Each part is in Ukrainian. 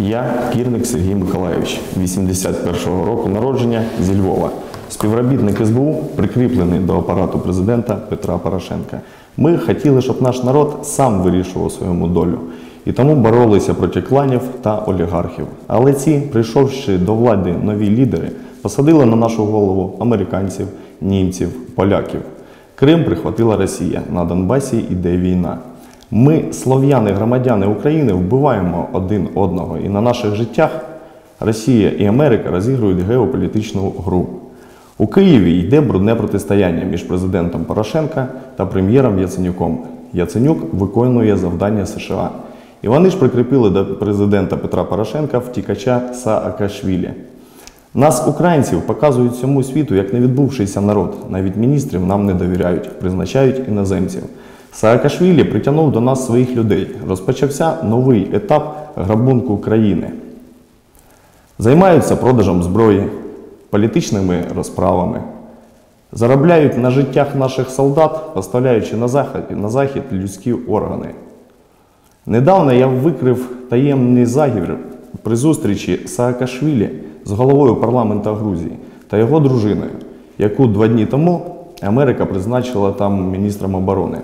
Я Кірник Сергій Миколайович, 81-го року народження зі Львова. Співробітник СБУ прикріплений до апарату президента Петра Порошенка. Ми хотіли, щоб наш народ сам вирішував своєму долю. І тому боролися проти кланів та олігархів. Але ці, прийшовши до влади нові лідери, посадили на нашу голову американців, німців, поляків. Крим прихватила Росія. На Донбасі іде війна. Ми, слов'яни, громадяни України, вбиваємо один одного, і на наших життях Росія і Америка розігрують геополітичну гру. У Києві йде брудне протистояння між президентом Порошенка та прем'єром Яценюком. Яценюк виконує завдання США. І вони ж прикріпили до президента Петра Порошенка втікача Саакашвілі. Нас, українців, показують всьому світу як не відбувшийся народ. Навіть міністрів нам не довіряють, призначають іноземців. Саакашвілі притягнув до нас своїх людей. Розпочався новий етап грабунку країни. Займаються продажем зброї, політичними розправами. Заробляють на життях наших солдат, поставляючи на захід, на захід людські органи. Недавно я викрив таємний загір при зустрічі Саакашвілі з головою парламенту Грузії та його дружиною, яку два дні тому Америка призначила там міністром оборони.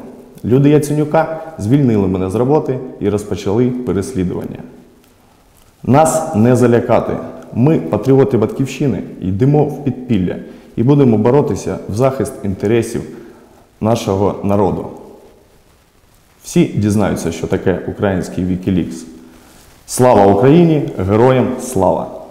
Люди Яценюка звільнили мене з роботи і розпочали переслідування. Нас не залякати. Ми, патріоти Батьківщини, йдемо в підпілля і будемо боротися в захист інтересів нашого народу. Всі дізнаються, що таке український Вікілікс. Слава Україні! Героям слава!